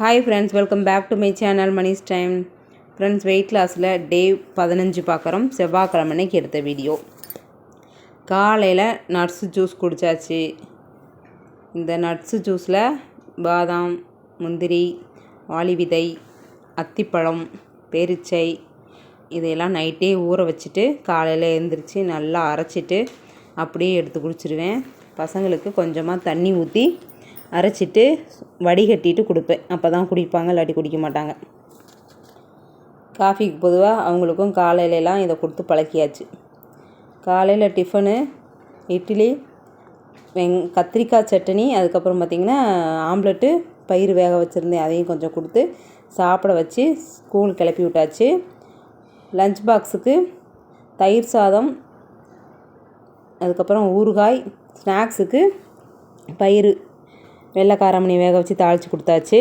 Hi friends welcome back to my channel Mani's time friends weight லாஸில் day பதினஞ்சு பார்க்குறோம். செவ்வாய்க்கிழமை அன்னைக்கு எடுத்த வீடியோ காலையில் நட்ஸு ஜூஸ் குடித்தாச்சு இந்த நட்ஸு ஜூஸில் பாதாம் முந்திரி வாளி விதை அத்திப்பழம் பெருச்சை இதையெல்லாம் நைட்டே ஊற வச்சுட்டு காலையில் எழுந்திரிச்சு நல்லா அரைச்சிட்டு அப்படியே எடுத்து குடிச்சிருவேன். பசங்களுக்கு கொஞ்சமாக தண்ணி ஊற்றி அரைச்சிட்டு வடிகட்டிட்டு கொடுப்பேன். அப்போ தான் குடிப்பாங்க இல்லாட்டி குடிக்க மாட்டாங்க. காஃபிக்கு பொதுவாக அவங்களுக்கும் காலையிலலாம் இதை கொடுத்து பழக்கியாச்சு. காலையில் டிஃபனு இட்லி வெங் கத்திரிக்காய் சட்னி அதுக்கப்புறம் பார்த்திங்கன்னா ஆம்லெட்டு பயிர் வேக வச்சுருந்தேன். அதையும் கொஞ்சம் கொடுத்து சாப்பிட வச்சு ஸ்கூல் கிளப்பி விட்டாச்சு. லஞ்ச் பாக்ஸுக்கு தயிர் சாதம் அதுக்கப்புறம் ஊறுகாய் ஸ்நாக்ஸுக்கு பயிறு. வெள்ளை காராமணி வேக வச்சு தாளித்து கொடுத்தாச்சு.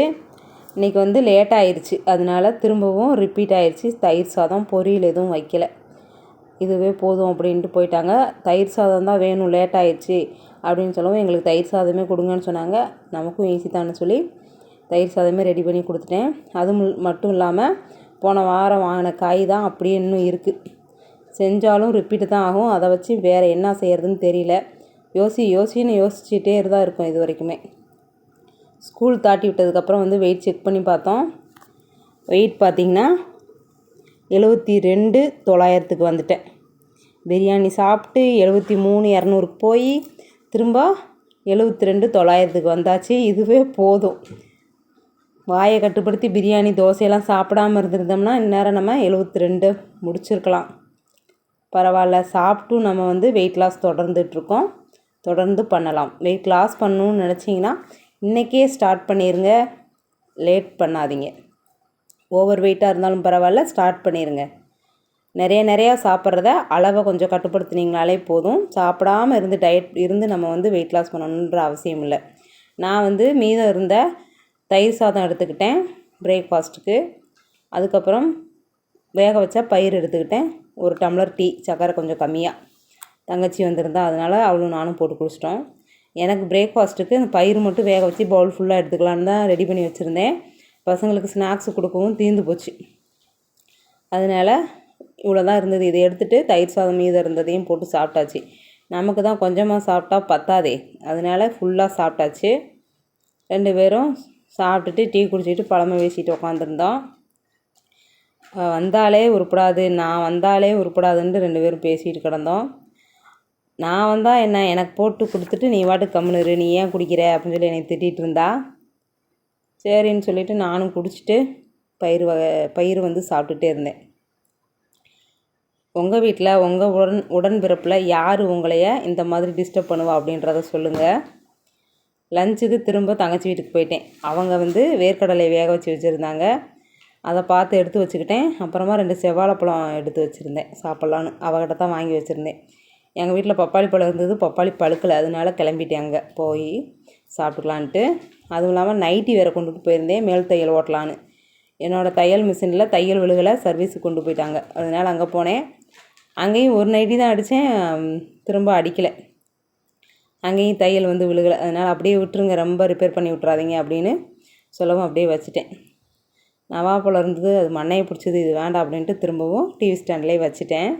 இன்றைக்கி வந்து லேட் ஆயிடுச்சு அதனால திரும்பவும் ரிப்பீட் ஆயிடுச்சு தயிர் சாதம் பொரியல் எதுவும் வைக்கல. இதுவே போதும் அப்படின்ட்டு போயிட்டாங்க. தயிர் சாதம் தான் வேணும் லேட் ஆயிடுச்சு அப்படின்னு சொல்லவும் எங்களுக்கு தயிர் சாதமே கொடுங்கன்னு சொன்னாங்க. நமக்கும் ஈஸி தானே சொல்லி தயிர் சாதமே ரெடி பண்ணி கொடுத்துட்டேன். அது மட்டும் இல்லாமல் போன வாரம் வாங்கின காய் தான் அப்படியே இன்னும் இருக்குது செஞ்சாலும் ரிப்பீட்டு தான் ஆகும். அதை வச்சு வேறு என்ன செய்கிறதுன்னு தெரியல. யோசி யோசின்னு யோசிச்சுட்டே தான் இருக்கும் இது வரைக்குமே. ஸ்கூல் தாட்டி விட்டதுக்கப்புறம் வந்து வெயிட் செக் பண்ணி பார்த்தோம். வெயிட் பார்த்திங்கன்னா எழுபத்தி ரெண்டு தொள்ளாயிரத்துக்கு வந்துட்டேன். பிரியாணி சாப்பிட்டு எழுபத்தி மூணு இரநூறுக்கு போய் திரும்ப எழுபத்தி ரெண்டு தொள்ளாயிரத்துக்கு வந்தாச்சு. இதுவே போதும். வாயை கட்டுப்படுத்தி பிரியாணி தோசையெல்லாம் சாப்பிடாமல் இருந்திருந்தோம்னா இந்நேரம் நம்ம எழுபத்தி ரெண்டு முடிச்சிருக்கலாம். பரவாயில்ல சாப்பிட்டும் நம்ம வந்து வெயிட் லாஸ் தொடர்ந்துட்டுருக்கோம் தொடர்ந்து பண்ணலாம். வெயிட் லாஸ் பண்ணணும்னு நினச்சிங்கன்னா இன்றைக்கே ஸ்டார்ட் பண்ணிடுங்க லேட் பண்ணாதீங்க. ஓவர் வெயிட்டாக இருந்தாலும் பரவாயில்ல ஸ்டார்ட் பண்ணிடுங்க நிறைய நிறையா சாப்பிட்றத அளவை கொஞ்சம் கட்டுப்படுத்துனீங்கனாலே போதும். சாப்பிடாமல் இருந்து டயட் இருந்து நம்ம வந்து வெயிட் லாஸ் பண்ணணுன்ற அவசியம் இல்லை. நான் வந்து மீதம் இருந்த தயிர் சாதம் எடுத்துக்கிட்டேன் பிரேக்ஃபாஸ்ட்டுக்கு அதுக்கப்புறம் வேக வச்ச பயிர் எடுத்துக்கிட்டேன். ஒரு டம்ளர் டீ சக்கரை கொஞ்சம் கம்மியாக தங்கச்சி வந்திருந்தா அதனால் அவளும் நானும் போட்டு குடிச்சிட்டோம். எனக்கு பிரேக்ஃபாஸ்ட்டுக்கு அந்த பயிர் மட்டும் வேக வச்சு பவுல் ஃபுல்லாக எடுத்துக்கலான்னு தான் ரெடி பண்ணி வச்சுருந்தேன். பசங்களுக்கு ஸ்நாக்ஸ் கொடுக்கவும் தீர்ந்து போச்சு. அதனால் இவ்வளோ தான் இருந்தது. இதை எடுத்துகிட்டு தயிர் சாதம் மீதம் இருந்ததையும் போட்டு சாப்பிட்டாச்சு. நமக்கு தான் கொஞ்சமாக சாப்பிட்டா பத்தாதே. அதனால் ஃபுல்லாக சாப்பிட்டாச்சு. ரெண்டு பேரும் சாப்பிட்டுட்டு டீ குடிச்சிட்டு பழமை வீசிட்டு உட்காந்துருந்தோம் வந்தாலே உருப்படாது நான் வந்தாலே உருப்படாதுன்ட்டு ரெண்டு பேரும் பேசிகிட்டு கிடந்தோம். நான் வந்தால் என்ன எனக்கு போட்டு கொடுத்துட்டு நீ வாட்டு கம்முனு நீ ஏன் குடிக்கிற அப்படின்னு சொல்லி என்னை திட்டிகிட்டு இருந்தா. சரின்னு சொல்லிவிட்டு நானும் குடிச்சிட்டு பயிர் வகை பயிர் வந்து சாப்பிட்டுட்டே இருந்தேன். உங்கள் வீட்டில் உங்கள் உடன் உடன்பிறப்பில் யார் உங்களைய இந்த மாதிரி டிஸ்டர்ப் பண்ணுவா அப்படின்றத சொல்லுங்கள் லஞ்சுக்கு திரும்ப தங்கச்சி வீட்டுக்கு போயிட்டேன். அவங்க வந்து வேர்க்கடலை வேக வச்சு வச்சுருந்தாங்க. அதை பார்த்து எடுத்து வச்சுக்கிட்டேன். அப்புறமா ரெண்டு செவ்வாழைப்பழம் எடுத்து வச்சுருந்தேன் சாப்பிட்லான்னு. அவகிட்ட தான் வாங்கி வச்சுருந்தேன். எங்கள் வீட்டில் பப்பாளி பழம் இருந்தது பப்பாளி பழுக்கலை அதனால கிளம்பிட்டேன் அங்கே. போய் சாப்பிட்டுக்கலான்ட்டு. அதுவும் இல்லாமல் நைட்டி வேறு கொண்டுட்டு போயிருந்தேன் மேல் தையல் ஓட்டலான்னு. என்னோடய தையல் மிஷினில் தையல் விழுகலை சர்வீஸுக்கு கொண்டு போயிட்டாங்க. அதனால் அங்கே போனேன். அங்கேயும் ஒரு நைட்டி தான் அடித்தேன் திரும்ப அடிக்கலை. அங்கேயும் தையல் வந்து விழுகலை. அதனால் அப்படியே விட்டுருங்க ரொம்ப ரிப்பேர் பண்ணி விட்றாதீங்க அப்படின்னு சொல்லவும் அப்படியே வச்சுட்டேன். நவாப்பழம் இருந்தது அது மண்ணையை பிடிச்சது இது வேண்டாம் அப்படின்ட்டு திரும்பவும் டிவி ஸ்டாண்ட்லேயே வச்சுட்டேன்.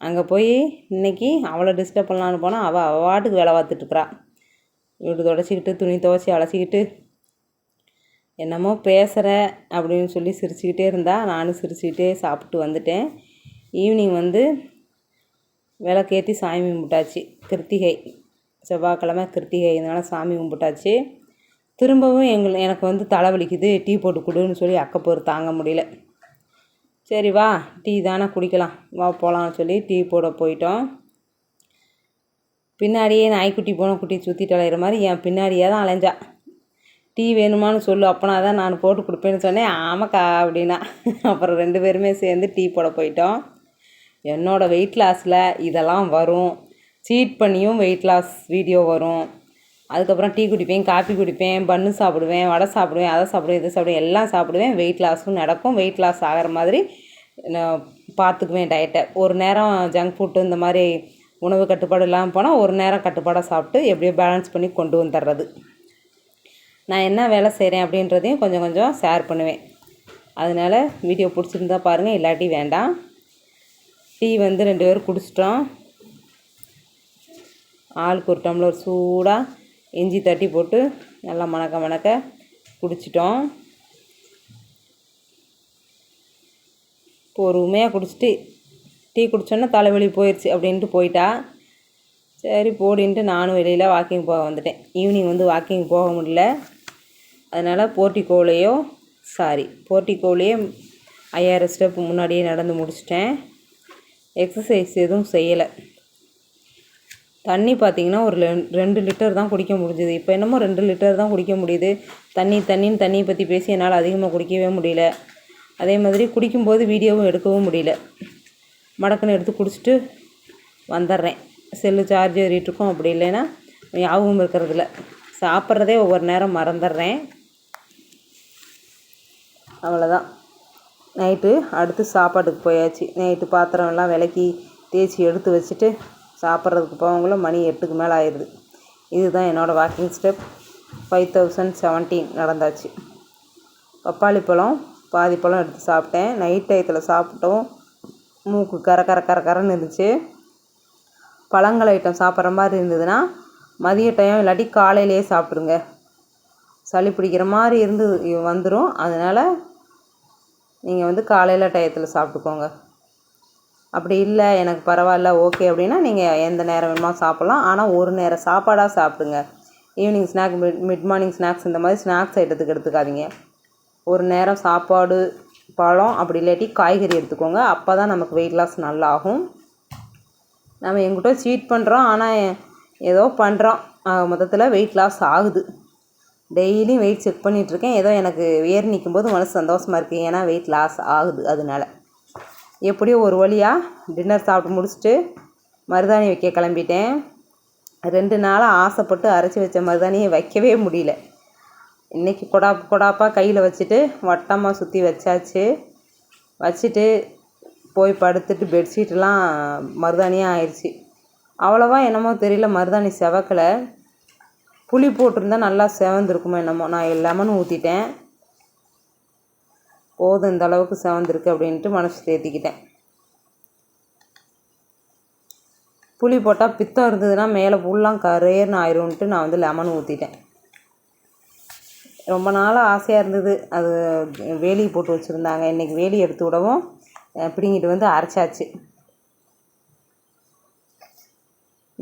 அங்கே போய் இன்றைக்கி அவளை டிஸ்டர்ப் பண்ணலான்னு போனால் அவள் அவள் வாட்டுக்கு வேலை பார்த்துட்ருக்குறா வீடு தொடச்சிக்கிட்டு துணி துவச்சி அலசிக்கிட்டு என்னமோ பேசுகிற அப்படின்னு சொல்லி சிரிச்சுக்கிட்டே இருந்தா. நானும் சிரிச்சுக்கிட்டே சாப்பிட்டு வந்துட்டேன். ஈவினிங் வந்து விளக்கேற்றி சாமி கும்பிட்டாச்சு. கிருத்திகை. செவ்வாய்க்கிழமை கிருத்திகை. இதனால் சாமி கும்பிட்டாச்சு. திரும்பவும் எங்கள் எனக்கு வந்து தலைவலிக்குது டீ போட்டு கொடுன்னு சொல்லி அக்கப்போர் தாங்க முடியல. சரி வா டீ தானே குடிக்கலாம். வா போகலான்னு சொல்லி டீ போட போயிட்டோம். பின்னாடியே நாய்க்குட்டி போன குட்டி சுற்றிட்டு அலையிற மாதிரி என் பின்னாடியே தான் அலைஞ்சா. டீ வேணுமான்னு சொல்லு அப்போனா தான் நான் போட்டு கொடுப்பேன்னு சொன்னேன். ஆமாக்கா அப்படின்னா. அப்புறம் ரெண்டு பேருமே சேர்ந்து டீ போட போயிட்டோம். என்னோடய வெயிட் லாஸில் இதெல்லாம் வரும். சீட் பண்ணியும் வெயிட் லாஸ் வீடியோ வரும். அதுக்கப்புறம் டீ குடிப்பேன் காஃபி குடிப்பேன் பன்னு சாப்பிடுவேன் வடை சாப்பிடுவேன் அதை சாப்பிடுவேன் இதை சாப்பிடுவேன் எல்லாம் சாப்பிடுவேன். வெயிட் லாஸும் நடக்கும். வெயிட் லாஸ் ஆகிற மாதிரி நான் பார்த்துக்குவேன் டயட்டை ஒரு நேரம் ஜங்க் ஃபுட்டு இந்த மாதிரி உணவு கட்டுப்பாடு இல்லாமல் போனால் ஒரு நேரம் கட்டுப்பாடாக சாப்பிட்டு எப்படியோ பேலன்ஸ் பண்ணி கொண்டு வந்துடுறது. நான் என்ன வேலை செய்கிறேன் அப்படின்றதையும் கொஞ்சம் கொஞ்சம் ஷேர் பண்ணுவேன். அதனால் வீடியோ பிடிச்சிருந்தா பாருங்கள் இல்லாட்டி வேண்டாம். டீ வந்து ரெண்டு பேரும் குடிச்சிட்டோம். ஆளுக்கு ஒரு டம்ளர் சூடாக இஞ்சி தட்டி போட்டு நல்லா மணக்க மணக்க குடிச்சிட்டோம். பொறுமையாக குடிச்சிட்டு டீ குடித்தோன்னே தலைவலி போயிடுச்சு அப்படின்ட்டு போயிட்டா. சரி போடின்ட்டு நானும் வெளியில் வாக்கிங் போக வந்துட்டேன். ஈவினிங் வந்து வாக்கிங் போக முடியல. அதனால் போர்ட்டிகோலையோ சாரி போர்ட்டிகோலையே ஐயாயிரம் ஸ்டெப் முன்னாடியே நடந்து முடிச்சிட்டேன். எக்ஸசைஸ் எதுவும் செய்யலை. தண்ணி பார்த்திங்கன்னா ஒரு ரெண்டு லிட்டர் தான் குடிக்க முடிஞ்சுது. இப்போ என்னமோ ரெண்டு லிட்டர் தான் குடிக்க முடியுது. தண்ணி தண்ணின்னு தண்ணியை பற்றி பேசி என்னால் அதிகமாக குடிக்கவே முடியல. அதே மாதிரி குடிக்கும்போது வீடியோவும் எடுக்கவும் முடியல. மடக்குன்னு எடுத்து குடிச்சிட்டு வந்துடுறேன் செல்லு சார்ஜ் ஏறிட்டுருக்கோம். அப்படி இல்லைன்னா ஞாபகம் இருக்கிறதில்ல. சாப்பிட்றதே ஒவ்வொரு நேரம் மறந்துடுறேன் அவ்வளோதான் நைட்டு அடுத்து சாப்பாட்டுக்கு போயாச்சு. நைட்டு பாத்திரம்லாம் விளக்கி தேய்ச்சி எடுத்து வச்சுட்டு சாப்பிட்றதுக்கு போகவங்கள மணி எட்டுக்கு மேலே ஆயிடுது. இதுதான் என்னோடய walking step five thousand seventeen நடந்தாச்சு. பப்பாளி பழம் பாதி பழம் எடுத்து சாப்பிட்டேன். நைட் டயத்தில் சாப்பிட்டோம். மூக்கு கர கர கர கரன்னு இருந்துச்சு. பழங்கள் ஐட்டம் சாப்பிட்ற மாதிரி இருந்ததுன்னா மதிய டைம் இல்லாட்டி காலையிலேயே சாப்பிட்ருங்க சளி பிடிக்கிற மாதிரி இருந்து வந்துடும் அதனால் நீங்கள் வந்து காலையில் டயத்தில் சாப்பிட்டுக்கோங்க. அப்படி இல்லை எனக்கு பரவாயில்ல ஓகே அப்படின்னா நீங்கள் எந்த நேரம் வேணுமோ சாப்பிட்லாம். ஆனால் ஒரு நேரம் சாப்பாடாக சாப்பிடுங்க. Evening snack mid mid morning snacks இந்த மாதிரி ஸ்நாக்ஸ் ஐட்டத்துக்கு எடுத்துக்காதீங்க. ஒரு நேரம் சாப்பாடு பழம் அப்படி இல்லாட்டி காய்கறி எடுத்துக்கோங்க. அப்போ தான் நமக்கு வெயிட் லாஸ் நல்லாகும். நம்ம எங்கிட்ட சீட் பண்ணுறோம் ஆனால் ஏதோ பண்ணுறோம் மொத்தத்தில் வெயிட் லாஸ் ஆகுது. டெய்லியும் வெயிட் செக் பண்ணிகிட்ருக்கேன் ஏதோ எனக்கு ஏறி நிற்கும் போது மனசு சந்தோஷமாக இருக்குது ஏன்னா வெயிட் லாஸ் ஆகுது. அதனால எப்படியோ ஒரு வழியாக டின்னர் சாப்பிட்டு முடிச்சுட்டு மருதாணி வைக்க கிளம்பிட்டேன். ரெண்டு நாளாக ஆசைப்பட்டு அரைச்சி வச்ச மருதாணியை வைக்கவே முடியல. இன்றைக்கி கொடாப்பு கொடாப்பாக கையில் வச்சுட்டு வட்டமாக சுற்றி வச்சாச்சு. வச்சுட்டு போய் படுத்துட்டு பெட்ஷீட்லாம் மருதாணியாக ஆயிடுச்சு அவ்வளோவா என்னமோ தெரியல மருதாணி செவக்கலை. புளி போட்டிருந்தா நல்லா செவந்திருக்குமோ என்னமோ. நான் லெமன் ஊற்றிட்டேன் போதும் இந்த அளவுக்கு செவந்திருக்கு அப்படின்ட்டு மனசு தேத்திக்கிட்டேன் புளி போட்டால் பித்தம் இருந்ததுன்னா மேலே புல்லாம் கரேர்னு ஆயிரும்ன்ட்டு நான் வந்து லெமன் ஊற்றிட்டேன் ரொம்ப நாளாக ஆசையாக இருந்தது. அது வேலி போட்டு வச்சுருந்தாங்க. இன்றைக்கி வேலி எடுத்து விடவும் பிடிங்கிட்டு வந்து அரைச்சாச்சு.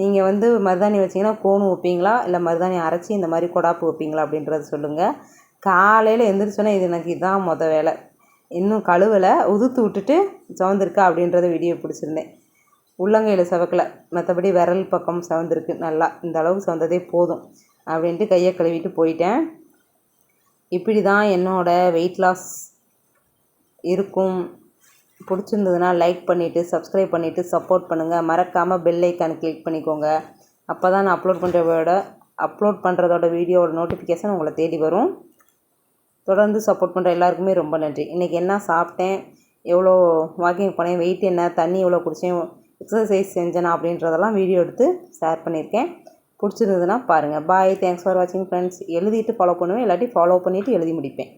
நீங்கள் வந்து மருதாணி வச்சிங்கன்னா கோணு வைப்பீங்களா? இல்லை மருதாணி அரைச்சி இந்த மாதிரி கொடாப்பு வைப்பீங்களா அப்படின்றத சொல்லுங்கள் காலையில் எந்திரிச்சோன்னே இது எனக்கு இதுதான் மொதல் வேலை. இன்னும் கழுவலை உதுத்து விட்டுட்டு சவந்திருக்கா அப்படின்றத வீடியோ பிடிச்சிருந்தேன். உள்ளங்கையில் சவக்கலை. மற்றபடி விரல் பக்கம் சவந்திருக்கு. நல்லா இந்த அளவுக்கு சவந்ததே போதும் அப்படின்ட்டு கையை கழுவிட்டு போயிட்டேன். இப்படி தான் என்னோடய வெயிட் லாஸ் இருக்கும். பிடிச்சிருந்ததுன்னா லைக் பண்ணிவிட்டு சப்ஸ்கிரைப் பண்ணிவிட்டு சப்போர்ட் பண்ணுங்கள் மறக்காமல் பெல் ஐக்கான் கிளிக் பண்ணிக்கோங்க. அப்போ தான் நான் அப்லோட் பண்ணுறதோட அப்லோட் பண்ணுறதோட வீடியோவோட நோட்டிஃபிகேஷன் உங்களை தேடி வரும். தொடர்ந்து சப்போர்ட் பண்ணுற எல்லாருக்குமே ரொம்ப நன்றி. இன்றைக்கி என்ன சாப்பிட்டேன் எவ்வளோ வாக்கிங் போனேன் வெயிட் என்ன தண்ணி எவ்வளோ குடித்தேன் எக்ஸசைஸ் செஞ்சேனா அப்படின்றதெல்லாம் வீடியோ எடுத்து ஷேர் பண்ணியிருக்கேன். பிடிச்சிருந்ததுன்னா பாருங்கள் பாய் தேங்க்ஸ் ஃபார் வாட்சிங் ஃப்ரெண்ட்ஸ் எழுதிட்டு ஃபாலோ பண்ணுவேன் இல்லாட்டி ஃபாலோ பண்ணிவிட்டு எழுதி முடிப்பேன்.